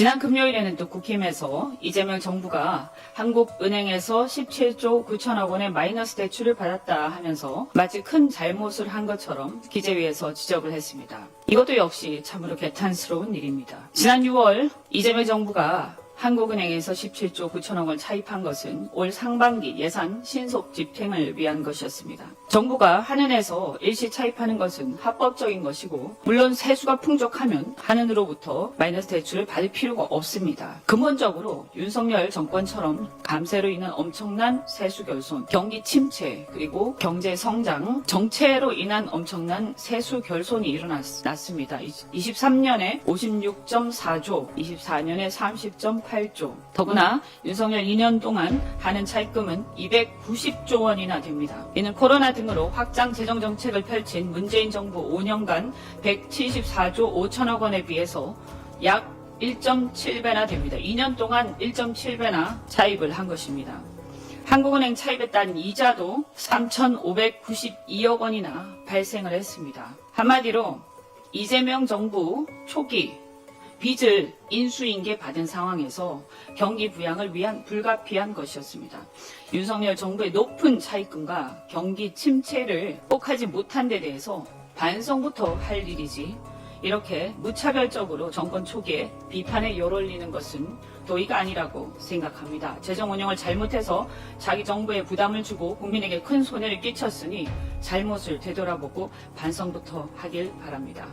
지난 금요일에는 또 국힘에서 이재명 정부가 한국은행에서 17조 9천억 원의 마이너스 대출을 받았다 하면서 마치 큰 잘못을 한 것처럼 기재위에서 지적을 했습니다. 이것도 역시 참으로 개탄스러운 일입니다. 지난 6월 이재명 정부가 한국은행에서 17조 9천억 원 차입한 것은 올 상반기 예산 신속 집행을 위한 것이었습니다. 정부가 한은에서 일시 차입하는 것은 합법적인 것이고 물론 세수가 풍족하면 한은으로부터 마이너스 대출을 받을 필요가 없습니다. 근본적으로 윤석열 정권처럼 감세로 인한 엄청난 세수 결손, 경기 침체, 그리고 경제 성장, 정체로 인한 엄청난 세수 결손이 일어났습니다. 23년에 56.4조, 24년에 30.8조. 더구나 윤석열 2년 동안 하는 차입금은 290조 원이나 됩니다. 이는 코로나 등으로 확장 재정 정책을 펼친 문재인 정부 5년간 174조 5천억 원에 비해서 약 1.7배나 됩니다. 2년 동안 1.7배나 차입을 한 것입니다. 한국은행 차입에 따른 이자도 3,592억 원이나 발생을 했습니다. 한마디로 이재명 정부 초기 빚을 인수인계 받은 상황에서 경기 부양을 위한 불가피한 것이었습니다. 윤석열 정부의 높은 차입금과 경기 침체를 꼭하지 못한 데 대해서 반성부터 할 일이지 이렇게 무차별적으로 정권 초기에 비판에 열올리는 것은 도의가 아니라고 생각합니다. 재정 운영을 잘못해서 자기 정부에 부담을 주고 국민에게 큰 손해를 끼쳤으니 잘못을 되돌아보고 반성부터 하길 바랍니다.